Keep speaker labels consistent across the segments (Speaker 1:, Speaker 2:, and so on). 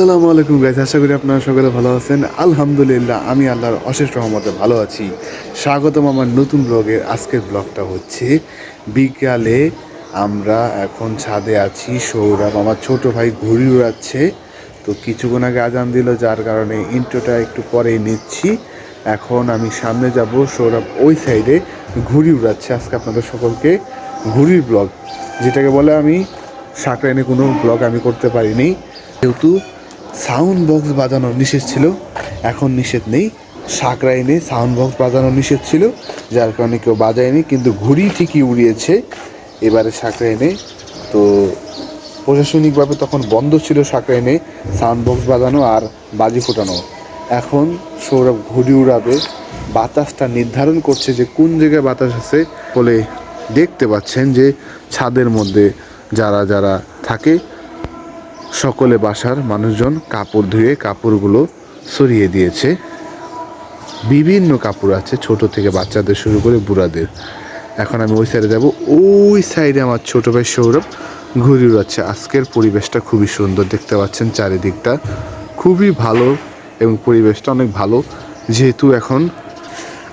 Speaker 1: আসসালামু আলাইকুম গাইজ আশা করি আপনারা সকলে ভালো আছেন। আলহামদুলিল্লাহ, আমি আল্লাহর অশেষ রহমতে ভালো আছি। স্বাগতম আমার নতুন ব্লগের আজকের ব্লগটা হচ্ছে, বিকালে আমরা এখন ছাদে আছি, সৌরভ আমার ছোট ভাই ঘুড়ি উড়াচ্ছে। তো কিছুক্ষণ আগে আজান দিল, যার কারণে ইন্ট্রোটা একটু পরেই নিচ্ছি। এখন আমি সামনে যাব, সৌরভ ওই সাইডে ঘুড়ি উড়াচ্ছে। আজকে আপনাদের সকলকে ঘুড়ির ব্লগ যেটাকে বলে আমি সাঁকড়াইনে কোনো ব্লগ আমি করতে পারিনি। যেহেতু সাউন্ড বক্স বাজানোর নিষেধ ছিল। এখন নিষেধ নেই। সাঁকড়াইনে সাউন্ড বক্স বাজানোর নিষেধ ছিল, যার কারণে কেউ বাজায়নি, কিন্তু ঘুড়ি ঠিকই উড়িয়েছে। এবারে সাঁকড়াইনে তো প্রশাসনিকভাবে তখন বন্ধ ছিল সাঁকড়াইনে সাউন্ড বক্স বাজানো আর বাজি ফোটানো। এখন সৌরভ ঘুড়ি উড়াবে। বাতাসটা নির্ধারণ করছে যে কোন জায়গায় বাতাস আছে বলে দেখতে পাচ্ছেন যে ছাদের মধ্যে যারা যারা থাকে সকলে বাসার মানুষজন কাপড় ধুয়ে কাপড়গুলো সরিয়ে দিয়েছে। বিভিন্ন কাপড় আছে, ছোট থেকে বাচ্চাদের শুরু করে বুড়াদের। এখন আমি ওই সাইডে যাব। ওই সাইডে আমার ছোট ভাই সৌরভ ঘুরে উড়াচ্ছে আজকের পরিবেশটা খুবই সুন্দর, দেখতে পাচ্ছেন চারিদিকটা খুবই ভালো এবং পরিবেশটা অনেক ভালো। যেহেতু এখন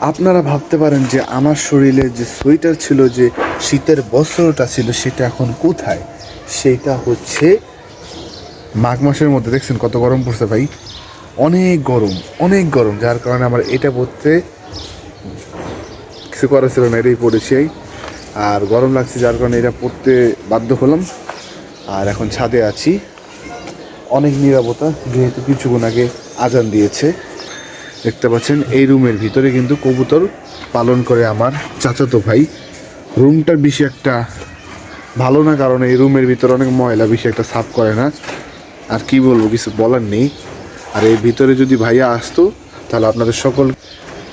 Speaker 1: আপনারা ভাবতে পারেন যে আমার শরীরে যে সোয়েটার ছিল, যে শীতের বস্ত্রটা ছিল, সেটা এখন কোথায়? সেটা হচ্ছে মাঘ মাসের মধ্যে দেখছেন কত গরম পড়ছে ভাই? অনেক গরম অনেক গরম, যার কারণে আমার এটা পড়তে কিছু করার ছিল না, এটাই পড়েছি। আর গরম লাগছে যার কারণে এটা পড়তে বাধ্য হলাম। আর এখন ছাদে আছি। অনেক নিরাপত্তা, যেহেতু কিছুক্ষণ আগে আজান দিয়েছে। দেখতে পাচ্ছেন, এই রুমের ভিতরে কিন্তু কবুতর পালন করে আমার চাচাতো ভাই। রুমটার বেশি একটা ভালো না, কারণ এই রুমের ভিতরে অনেক ময়লা বেশি একটা সাফ করে না। আর কি বলব, কিছু বলার নেই। আর এর ভিতরে যদি ভাইয়া আসতো, তাহলে আপনাদের সকল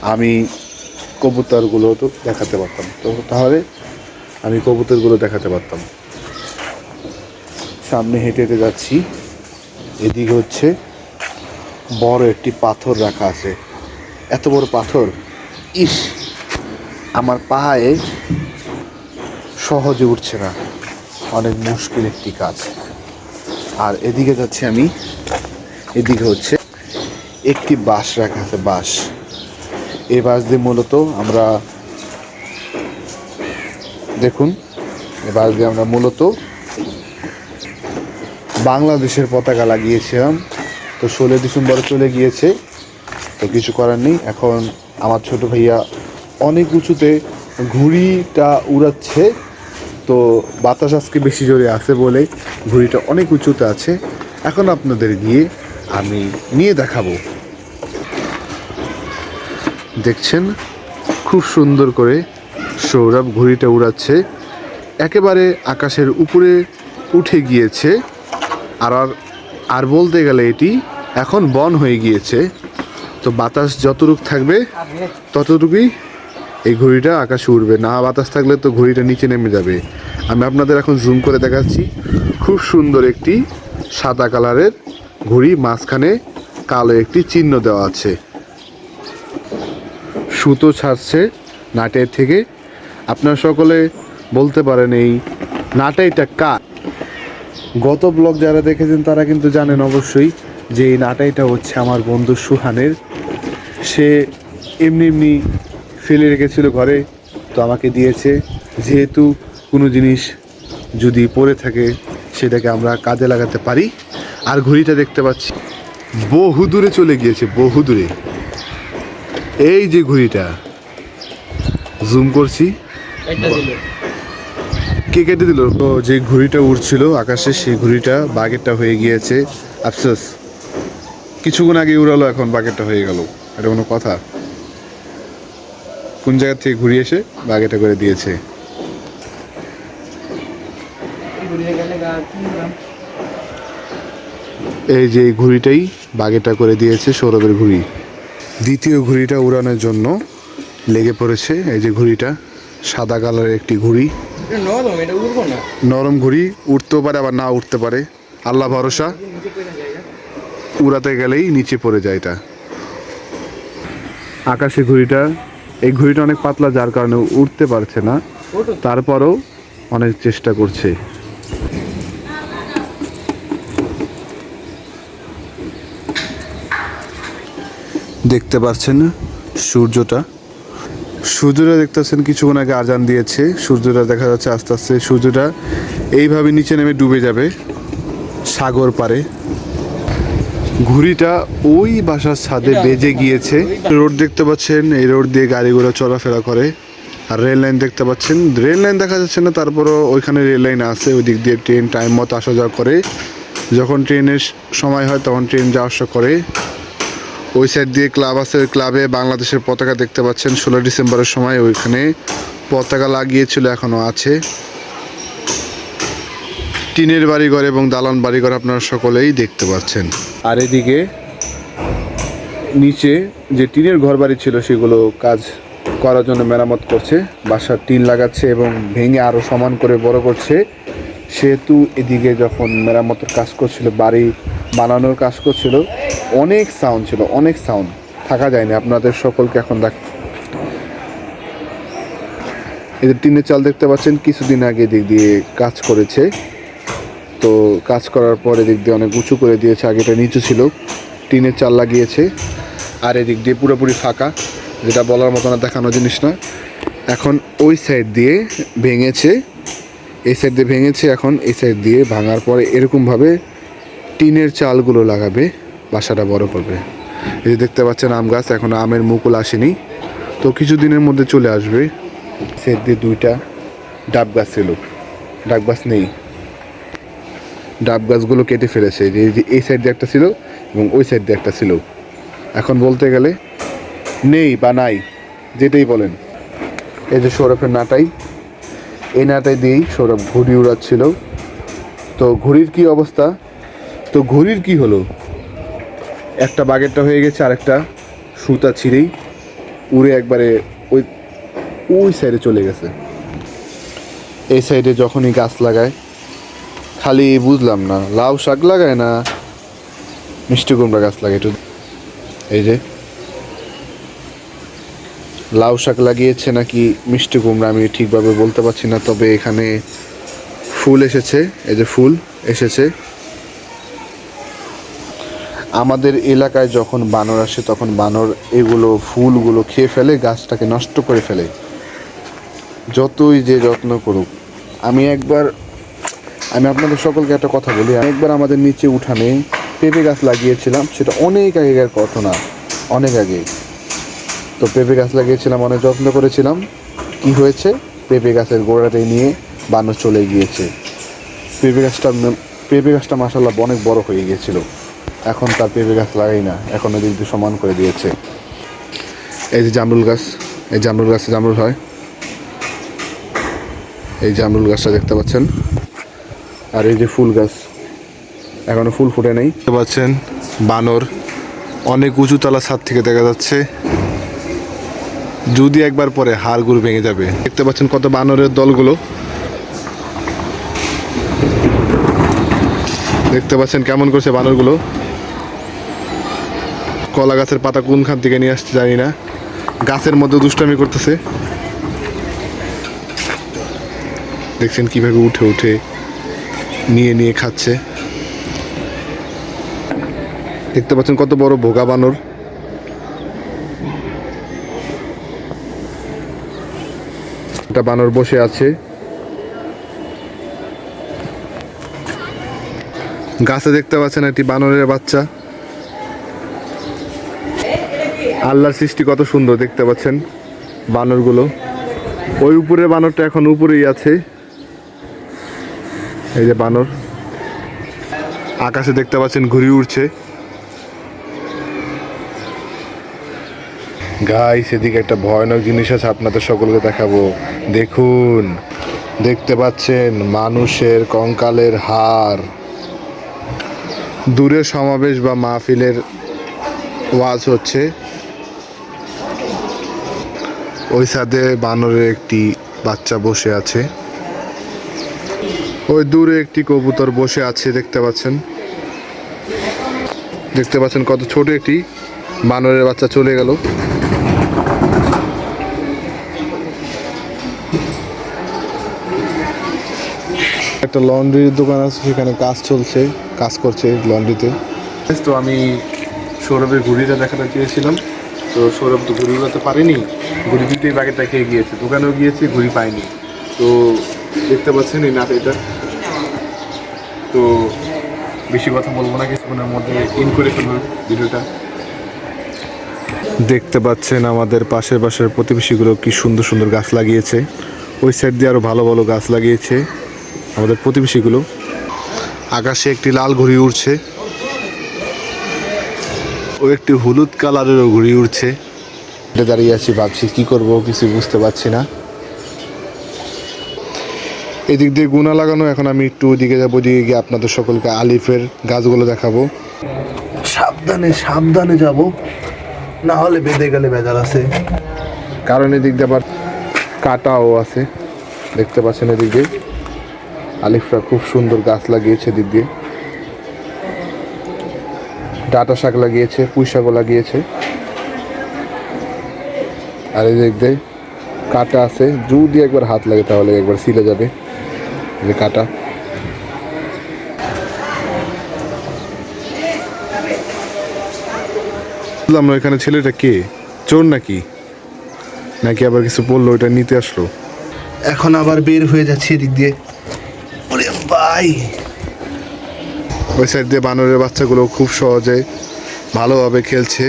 Speaker 1: আমি কবুতরগুলো তো দেখাতে পারতাম। তো তাহলে আমি কবুতরগুলো দেখাতে পারতাম। সামনে হেঁটে হেঁটে যাচ্ছি। এদিকে হচ্ছে বড় একটি পাথর রাখা আছে। এত বড় পাথর? ইস! আমার পায়ে সহজে উঠছে না। অনেক মুশকিল একটি কাজ। আর এদিকে যাচ্ছি আমি। এদিকে হচ্ছে একটি বাঁশ রাখা আছে বাঁশ এই বাঁশ দিয়ে মূলত আমরা দেখুন এই বাঁশ দিয়ে আমরা মূলত বাংলাদেশের পতাকা লাগিয়েছিলাম। তো ষোলো ডিসেম্বরে চলে গিয়েছে, তো কিছু করার নেই। এখন আমার ছোট ভাইয়া অনেক উঁচুতে ঘুড়িটা উড়াচ্ছে। তো বাতাস আজকে বেশি জোরে আছে বলে ঘুড়িটা অনেক উঁচুতে আছে। এখন আপনাদের গিয়ে আমি নিয়ে দেখাবো। দেখছেন? খুব সুন্দর করে সৌরভ ঘুড়িটা উড়াচ্ছে। একেবারে আকাশের উপরে উঠে গিয়েছে। আর, আর- বলতে গেলে এটি এখন বন হয়ে গিয়েছে। তো বাতাস যতটুক থাকবে, ততটুকুই এই ঘড়িটা আকাশে উঠবে না, বাতাস থাকলে তো ঘড়িটা নিচে নেমে যাবে। আমি আপনাদের এখন জুম করে দেখাচ্ছি। খুব সুন্দর একটি সাদা কালারের ঘড়ি, মাঝখানে কালো একটি চিহ্ন দেওয়া আছে। সুতো ছাড়ছে নাটের থেকে। আপনারা সকলে বলতে পারেন এই নাটাইটা কার? গত ব্লগ যারা দেখেছেন তারা কিন্তু জানেন অবশ্যই যে এই নাটাইটা হচ্ছে আমার বন্ধু সুহানের। সে এমনি এমনি ফেলে রেখেছিল ঘরে তো আমাকে দিয়েছে। যেহেতু কোনো জিনিস যদি পড়ে থাকে সেটাকে আমরা কাজে লাগাতে পারি। আর ঘড়িটা দেখতে পাচ্ছি বহু দূরে চলে গিয়েছে বহু দূরে। এই যে ঘড়িটা জুম করছি। কে কেটে দিল? তো যে ঘুড়িটা উড়ছিল আকাশে সেই ঘুড়িটা বাগেরটা হয়ে গিয়েছে। আফসোস। কিছুক্ষণ আগে উড়ালো এখন বাগেরটা হয়ে গেল। এটা কোনো কথা। কোন জায়গা থেকে ঘুরিয়ে এসে বাগেটা করে দিয়েছে? এই যে এই ঘুড়িটাই বাগেটা করে দিয়েছে সৌরভের ঘুড়ি। দ্বিতীয় ঘুড়িটা উড়ানোর জন্য লেগে পড়েছে এই যে ঘুড়িটা সাদা কালারের একটি ঘুড়ি।
Speaker 2: নরম
Speaker 1: ঘুড়ি উঠতেও পারে আবার না উঠতে পারে। আল্লাহ ভরসা উড়াতে গেলেই নিচে পড়ে যায় এটা। আকাশে ঘুড়িটা এই ঘুড়িটা অনেক পাতলা, যার কারণে উঠতে পারছে না। তারপরেও অনেক চেষ্টা করছে। দেখতে পাচ্ছেন সূর্যটা। সূর্যটা দেখতেছেন, কিছুক্ষণ আগে আজান দিয়েছে। সূর্যটা দেখা যাচ্ছে আস্তে আস্তে, সূর্যটা এইভাবে নিচে নেমে ডুবে যাবে সাগর পারে ঘুড়িটা ওই বাসার ছাদে বেজে গিয়েছে। রোড দেখতে পাচ্ছেন, এই রোড দিয়ে গাড়িগুলো চলাফেরা করে। আর রেল লাইন দেখতে পাচ্ছেন, রেল লাইন দেখা যাচ্ছে না, তারপরও ওইখানে রেল লাইন আছে ওই দিক দিয়ে ট্রেন টাইম মতো আসা যাওয়া করে। যখন ট্রেনের সময় হয়, তখন ট্রেন যাওয়া আসা করে। ওই সাইড দিয়ে ক্লাব আছে ক্লাবে বাংলাদেশের পতাকা দেখতে পাচ্ছেন, ষোলো ডিসেম্বরের সময় ওইখানে পতাকা লাগিয়েছিল এখনও আছে। টিনের বাড়িঘর এবং দালান বাড়িঘর আপনারা সকলেই দেখতে পাচ্ছেন। আর এদিকে নিচে যে টিনের ঘর বাড়ি ছিল, সেগুলো কাজ করার জন্য মেরামত করছে। বাসার টিন লাগাচ্ছে এবং ভেঙে আরও সমান করে বড় করছে। সেহেতু এদিকে যখন মেরামতের কাজ করছিল, বাড়ি বানানোর কাজ করছিল, অনেক সাউন্ড ছিল, অনেক সাউন্ড থাকা যায়নি, আপনাদের সকলকে এখন দেখ এদের টিনের চাল দেখতে পাচ্ছেন, কিছুদিন আগে দিক দিয়ে কাজ করেছে। তো কাজ করার পর এদিক দিয়ে অনেক উঁচু করে দিয়েছে, আগেটা নিচু ছিল, টিনের চাল লাগিয়েছে, আর এদিক দিয়ে পুরোপুরি ফাঁকা, যেটা বলার মতো না, দেখানো জিনিস না। এখন ওই সাইড দিয়ে ভেঙেছে, এই সাইড দিয়ে ভেঙেছে, এখন এই সাইড দিয়ে ভাঙার পরে এরকমভাবে টিনের চালগুলো লাগাবে, বাসাটা বড় করবে। এই যে দেখতে পাচ্ছেন আম গাছ, এখন আমের মুকুল আসেনি। তো কিছুদিনের মধ্যে চলে আসবে। সাইড দিয়ে দুইটা ডাব গাছ ছিল, ডাব গাছ নেই। ডাব গাছগুলো কেটে ফেলেছে। যে এই সাইড দিয়ে একটা ছিল এবং ওই সাইড দিয়ে একটা ছিল। এখন বলতে গেলে নেই বা নাই, যেটাই বলেন। এই যে সৌরভের নাটাই, এই নাটাই দিয়েই সৌরভ ঘুড়ি উড়াচ্ছিল। তো ঘুড়ির কি অবস্থা? তো ঘুড়ির কি হলো? একটা বাগেরটা হয়ে গেছে আর একটা সুতা ছিঁড়েই উড়ে একবারে ওই ওই সাইডে চলে গেছে। এই সাইডে যখনই গাছ লাগায় খালি বুঝলাম না, লাউ শাক লাগায় না? মিষ্টি কুমড়া গাছ লাগায় একটু। এই যে। লাউ শাক লাগিয়েছে নাকি মিষ্টি কুমড়া আমি ঠিকভাবে বলতে পারছি না, তবে এখানে ফুল এসেছে, এই যে ফুল এসেছে। আমাদের এলাকায় যখন বানর আসে, তখন বানর এগুলো ফুলগুলো খেয়ে ফেলে, গাছটাকে নষ্ট করে ফেলে। যতই যে যত্ন করুক। আমি একবার আমি আপনাদের সকলকে একটা কথা বলি। একবার আমাদের নিচে উঠানে পেঁপে গাছ লাগিয়েছিলাম, সেটা অনেক আগেকার ঘটনা অনেক আগে। তো পেঁপে গাছ লাগিয়েছিলাম, অনেক যত্ন করেছিলাম। কি হয়েছে? পেঁপে গাছের গোড়াটাই নিয়ে বানর চলে গিয়েছে। পেঁপে গাছটা পেঁপে গাছটা মাসাল্লাহ অনেক বড় হয়ে গিয়েছিল। এখন তার পেঁপে গাছ লাগাই না, এখন ওদিক দিয়ে সমান করে দিয়েছে। এই যে জামরুল গাছ, এই জামরুল গাছে জামরুল হয়। এই জামরুল গাছটা দেখতে পাচ্ছেন। আর এই যে ফুল গাছ, এখনও ফুল ফুটে নেই। দেখতে পাচ্ছেন, বানর অনেক উঁচু তলা ছাদ থেকে দেখা যাচ্ছে। যদি একবার পরে হাড়গুড় ভেঙে যাবে। দেখতে পাচ্ছেন কত বানরের দলগুলো। দেখতে পাচ্ছেন কেমন করছে বানরগুলো। কলা গাছের পাতা কোনখান থেকে নিয়ে আসছে জানি না। গাছের মধ্যে দুষ্টামি করতেছে। দেখছেন কীভাবে উঠে উঠে নিয়ে নিয়ে খাচ্ছে। দেখতে পাচ্ছেন কত বড় ভোগা বানর। একটা বানর বসে আছে। গাছে দেখতে পাচ্ছেন একটি বানরের বাচ্চা। আল্লাহর সৃষ্টি কত সুন্দর দেখতে পাচ্ছেন বানরগুলো। ওই উপরের বানরটা এখন উপরেই আছে। এই যে বানর। আকাশে দেখতে পাচ্ছেন ঘুরি উঠছে গাই সেদিকে একটা ভয়ানক জিনিস আছে, আপনাদের সকলকে দেখাবো। দেখুন, দেখতে পাচ্ছেন মানুষের কঙ্কালের হার। দূরে সমাবেশ বা মাহফিলের ওয়াজ হচ্ছে। ওই সাথে বানরের একটি বাচ্চা বসে আছে। ওই দূরে একটি কবুতর বসে আছে, দেখতে পাচ্ছেন। দেখতে পাচ্ছেন কত ছোট একটি বানরের বাচ্চা চলে গেল। একটা লন্ড্রির দোকান আছে, সেখানে কাজ চলছে, কাজ করছে লন্ড্রিতে। তো আমি সৌরভের ঘুড়িটা দেখাতে চেয়েছিলাম। তো সৌরভ তো ঘুড়ি উড়াতে পারেনি, ঘুড়ি দিতেই বাকিটা খেয়ে গিয়েছে দোকানেও গিয়েছে, ঘুড়ি পায়নি। তো দেখতে পাচ্ছেন এই নাট এটা তো বেশি কথা বলব না কিছুক্ষণের মধ্যে ইন করে ফেলব ভিডিওটা। দেখতে পাচ্ছেন আমাদের পাশের পাশের প্রতিবেশীগুলো কি সুন্দর সুন্দর গাছ লাগিয়েছে। ওই সাইড দিয়ে আরও ভালো ভালো গাছ লাগিয়েছে আমাদের প্রতিবেশীগুলো। আকাশে একটি লাল ঘুড়ি উড়ছে। ও একটি হলুদ কালারেরও ঘুড়ি উড়ছে। দাঁড়িয়ে আছি ভাবছি কি করব কিছু বুঝতে পারছি না। এদিক দিয়ে গুণা লাগানো এখন আমি একটু ওদিকে যাব ওদিকে গিয়ে আপনাদের সকলকে আলিফের গাছগুলো দেখাবো। সাবধানে সাবধানে যাব। না হলে বেঁধে গেলে বেজাল আছে। কারণ এদিক দিয়ে আবার কাটাও আছে। দেখতে পাচ্ছেন এদিক দিয়ে। আলিফরা খুব সুন্দর গাছ লাগিয়েছে দিক দিয়ে। ডাটা শাক লাগিয়েছে পুঁই শাকও লাগিয়েছে। আর এই দিক দিয়ে কাটা আছে। যদি একবার হাত লাগে তাহলে একবার সিলে যাবে। যে কাটা। বুঝলাম না এখানে ছেলেটা কে? চোর নাকি? নাকি আবার কিছু বলল ওটা নিতে আসলো? এখন আবার বের হয়ে যাচ্ছে এদিক দিয়ে। ওরে ভাই। ওই সাইড দিয়ে বানরের বাচ্চাগুলো খুব সহজে ভালোভাবে খেলছে।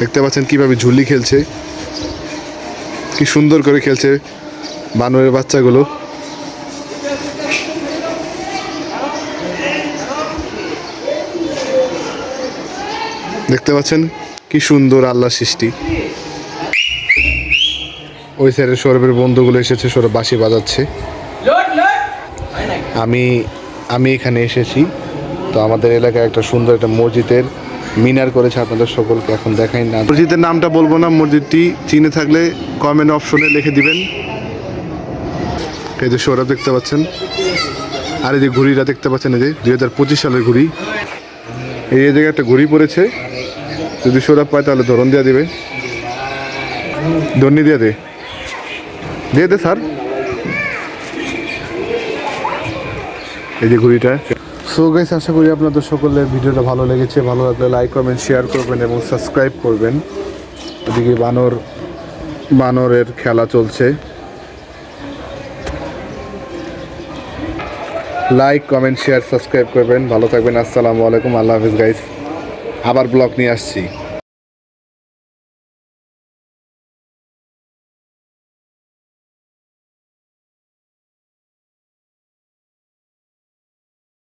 Speaker 1: দেখতে পাচ্ছেন কীভাবে ঝুলি খেলছে। কি সুন্দর করে খেলছে বানরের বাচ্চাগুলো। দেখতে পাচ্ছেন কি সুন্দর আল্লাহ সৃষ্টি। ওই সাইডে সৌরভের বন্ধুগুলো এসেছে, সৌরভ বাঁশি বাজাচ্ছে। আমি আমি এখানে এসেছি। তো আমাদের এলাকায় একটা সুন্দর একটা মসজিদের মিনার করেছে আপনাদের সকলকে, এখন দেখাই না। মসজিদের নামটা বলব না, মসজিদটি চিনে থাকলে কমেন্ট অপশনে লিখে দিবেন। এই যে সৌরভ দেখতে পাচ্ছেন। আর এই যে ঘুড়িটা দেখতে পাচ্ছেন, এই যে দুই হাজার পঁচিশ সালের ঘুড়ি। এই জায়গায় একটা ঘুড়ি পড়েছে, যদি সৌরভ পায় তাহলে ধরন দিয়ে দেবে। ধন্যি দিয়ে দে। দিয়ে দে স্যার। এই যে ঘুড়িটা। সো গাইস আশা করি আপনাদের সকলের ভিডিওটা ভালো লেগেছে। ভালো লাগলে লাইক কমেন্ট শেয়ার করবেন এবং সাবস্ক্রাইব করবেন। ওদিকে বানর, বানরের খেলা চলছে। লাইক কমেন্ট শেয়ার সাবস্ক্রাইব করবেন। ভালো থাকবেন। আসসালামু আলাইকুম। আল্লাহ হাফিজ গাইস আবার ব্লগ নিয়ে আসছি।